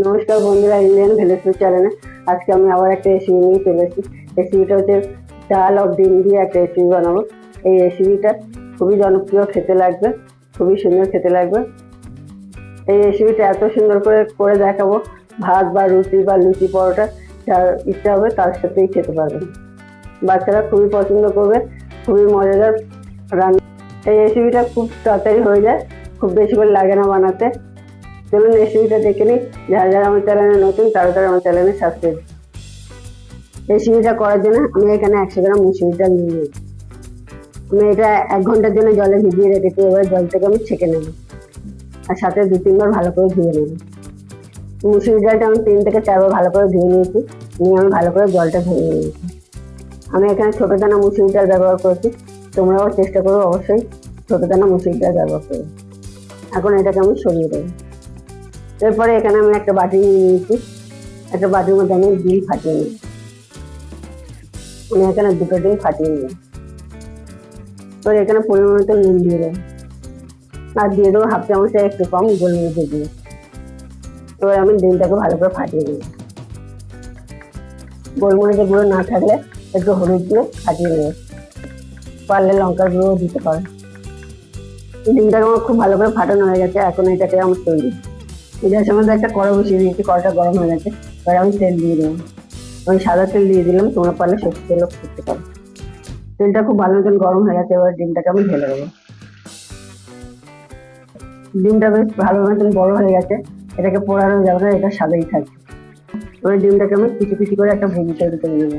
নমস্কার বন্ধুরা ইন্ডিয়ান ভেলেসপুর চ্যানেলে। আজকে আমি আবার একটা রেসিপি নিয়ে চলে এসেছি। রেসিপিটা হচ্ছে ডাল অফ ডিম দিয়ে একটা রেসিপি বানাবো। এই রেসিপিটা খুবই জনপ্রিয়, খেতে লাগবে, খুবই সুন্দর খেতে লাগবে। এই রেসিপিটা এত সুন্দর করে করে দেখাবো, ভাত বা রুটি বা লুচি পরোটা, যার ইচ্ছা হবে তার সাথেই খেতে পারবেন। বাচ্চারা খুবই পছন্দ করবে, খুবই মজাদার রান্না। এই রেসিপিটা খুব তাড়াতাড়ি হয়ে যায়, খুব বেশি করে লাগে না বানাতে। চলুন রেসিপিটা দেখে নিই। যারা যারা আমার চ্যানেলে নতুন, তারা তারা আমার চ্যানেলে সাবস্ক্রাইব রেসিপিটা করার জন্য আমি এখানে একশো গ্রাম মুসুরি ডাল নিয়ে নিয়েছি। আমি এটা এক ঘণ্টার জন্য জলে ভিজিয়ে রেখেছি, এবার জল থেকে আমি ছেঁকে নেব। আর সাথে দু তিনবার ভালো করে ধুয়ে নেব। মুসুরি ডালটা আমি তিন থেকে চারবার ভালো করে ধুয়ে নিয়েছি। নিয়ে আমি ভালো করে জলটা ধুয়ে নিয়েছি। আমি এখানে ছোটো দানা মুসুরি ডাল ব্যবহার করেছি। তোমরাও চেষ্টা করো অবশ্যই ছোটো দানা মুসুরি ডাল ব্যবহার করো। এখন এটাকে আমি সরিয়ে দেবো। এরপরে এখানে আমি একটা বাটি নিয়ে নিয়েছি। একটা বাটির মধ্যে আমি ডিম ফাটিয়ে নিই আমি এখানে দুটো ডিম ফাটিয়ে নিই এবার এখানে পরিমাণ মতো নুন দিয়ে দেবো। আর দিয়ে দেবো হাফ চামচের একটু কম গোলমরিচের দিয়ে। এবার আমি ডিমটাকে ভালো করে ফাটিয়ে দিই গোলমরিচের গুঁড়ো না থাকলে একটু হলুদ দিয়ে ফাটিয়ে নেবে পারলে লঙ্কার গুঁড়ো দিতে পারে। ডিমটাকে আমার খুব ভালো করে ফাটানো হয়ে গেছে। এখন এটাকে আমার তৈরি গ্যাসের মধ্যে একটা কড়া বসিয়ে দিয়েছি, কড়াটা গরম হয়ে গেছে। এবার আমি তেল দিয়ে দেবো। আমি সাদা তেল দিয়ে দিলাম, তোমরা পারলে সত্যি তেলও করতে পারো। তেলটা খুব ভালো মতন গরম হয়ে গেছে, এবার ডিমটাকে আমি ঢেলে দেবো। ডিমটা বেশ ভালো মতন বড় হয়ে গেছে, এটাকে পোড়ানো যাবে না, এটা সাদাই থাকবে। এবার ডিমটাকে আমি কিছু কিছু করে একটা ভেজি তৈরি করে নেব।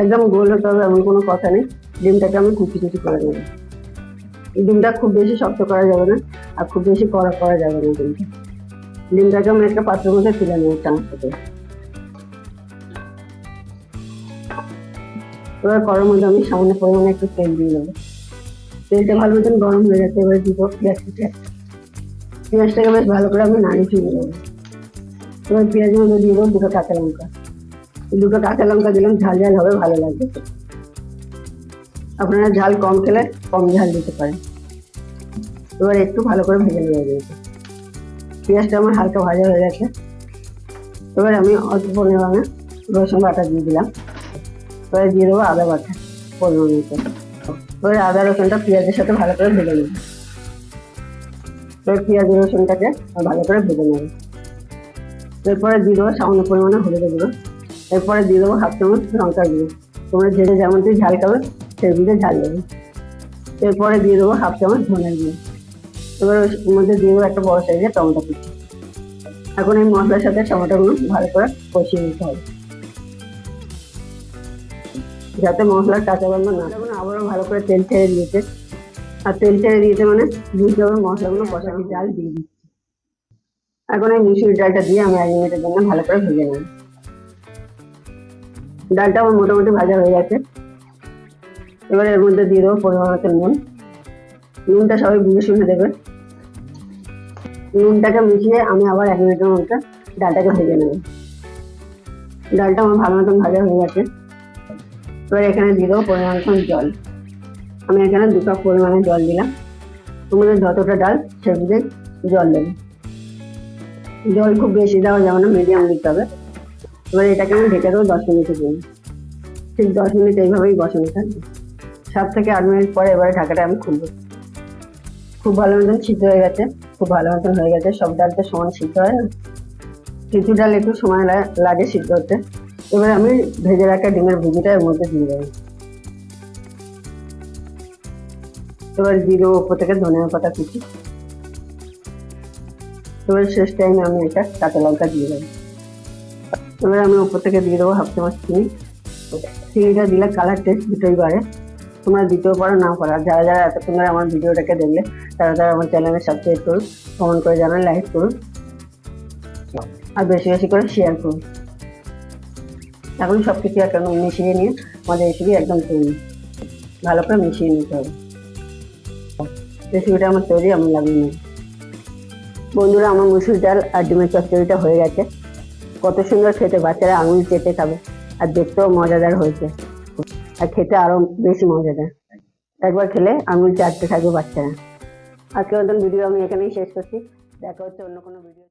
একদম গোল হতে হবে, এমন কোনো কথা নেই। ডিমটাকে আমি কুচি কুচি করে নেব। ডিমটা খুব বেশি শক্ত করা যাবে না, আর খুব বেশি কড়া করা যাবে না ডিমটা। ডিমটাকে আমি একটা পাত্রের মধ্যে তুলে নেব চামচ থেকে। এবার কড়ার মধ্যে আমি সামান্য পরিমাণে একটু তেল দিয়ে দেবো। তেলটা ভালো মতন গরম হয়ে গেছে, এবার দিব পেঁয়াজ কুচি পেঁয়াজটাকে বেশ ভালো করে আমি নাড়িয়ে চুড়ে দেবো এবার পেঁয়াজের মধ্যে দিয়ে দেবো দুটো কাঁচা লঙ্কা। দুটো কাঁচা লঙ্কা দিলাম, ঝাল ঝাল হবে, ভালো লাগবে। আপনারা ঝাল কম খেলে কম ঝাল দিতে পারেন। এবার একটু ভালো করে ভেজে নেওয়া যাবে। পেঁয়াজটা আমার হালকা ভাজা হয়ে গেছে। এবার আমি অল্প পরিমাণে রসুন বাটা দিয়ে দিলাম। এবার দিয়ে দেবো আদা বাটা পরিমাণ মতো এবার আদা রসুনটা পেঁয়াজের সাথে ভালো করে ভেজে নেব। এবার পেঁয়াজ রসুনটাকে ভালো করে ভেজে নেব। এরপরে দিয়ে দেবো সামান্য পরিমাণে হলুদ গুঁড়ো। এরপরে দিয়ে দেবো হাফ চামচ লঙ্কা গুঁড়ো। তোমরা যেমন তুই ঝাল খাবে বুঝে ঝাল দেবে এরপরে দিয়ে দেবো হাফ চামচ ধনে গুঁড়ো। এবার ওর মধ্যে দিয়ে দেবো একটা বড় সাইজের টমেটো কুচি। এখন এই মশলার সাথে টমেটোগুলো ভালো করে কষিয়ে নিতে হবে। যাতে মশলার কাঁচা গন্ধ না এখন আবারও ভালো করে তেল ছেড়ে দিয়েছে। আর তেল ছেড়ে দিয়েছে মানে বুঝতে হবে মশলাগুলো কষানো ডাল দিয়ে দিচ্ছি। এখন এই মুসুরি ডালটা দিয়ে আমি এক মিনিটের জন্য ভালো করে ভেজে নেব। ডালটা আমার মোটামুটি ভাজা হয়ে গেছে। এবার এর মধ্যে দিয়ে দেবো পরিমাণ মতো নুন। নুনটা সবাই বুঝে শুনে দেবে। নুনটাকে মিশিয়ে আমি আবার এক মিনিটের মধ্যে ডালটাকে ভেজে নেব। ডালটা আমার ভালো মতন ভাজা হয়ে গেছে। এবার এখানে দিয়ে দেবো পরিমাণ মতন জল। আমি এখানে দু কাপ পরিমাণে জল দিলাম। তোমাদের যতটা ডাল সে বুঝে জল দেবে। জল খুব বেশি দেওয়া যাবে না মিডিয়াম দিতে হবে। এবার এটাকে আমি ঢেকে দেবো দশ মিনিটের জন্য। ঠিক দশ মিনিট এইভাবেই বসানো থাকবে। সাত থেকে আট মিনিট পরে এবারে ঢাকাটা আমি খুলবো। খুব ভালো মতন সিদ্ধ হয়ে গেছে, খুব ভালো মতন হয়ে গেছে, সব ডাল তো সমান সিদ্ধ হয় না। কিছু ডাল একটু সময় লাগে সিদ্ধ হতে। এবার আমি ভেজে রাখা ডিমের ভুজিটা এর মধ্যে দিয়ে দেবো। এবার দেবো ওপর থেকে ধনিয়া পাতা কুচি। এবার শেষ টাইমে আমি একটা কাঁচা লঙ্কা দিয়ে দেবো। এবার আমি উপর থেকে দিয়ে দেবো হাফ চামচ চিনি। চিনিটা দিলে কালার টেস্ট দুটোই বাড়ে। তোমরা দিতেও পারো নাও পারো যারা যারা এতক্ষণ ধরে আমার ভিডিওটাকে দেখলে, তারা তারা আমার চ্যানেলে সাবস্ক্রাইব করুন কমেন্ট করে জানান লাইক করুন। আর বেশি বেশি করে শেয়ার করুন। এখন সব কিছু একটা মিশিয়ে নিয়ে আমাদের রেসিপি একদম তৈরি। ভালো করে মিশিয়ে নিতে হবে। রেসিপিটা আমার তৈরি, আমি লাগিয়ে বন্ধুরা, আমার মুসুর ডাল আর ডিমের চচ্চড়িটা হয়ে গেছে। কত সুন্দর খেতে, বাচ্চারা আঙুল চেটে খাবে। আর দেখতেও মজাদার হয়েছে। আর খেতে আরও বেশি মজা দেয়। একবার খেলে আমি চারটে থাকব বাচ্চারা। আজকে মতন ভিডিও আমি এখানেই শেষ করছি। দেখা হচ্ছে অন্য কোনো ভিডিও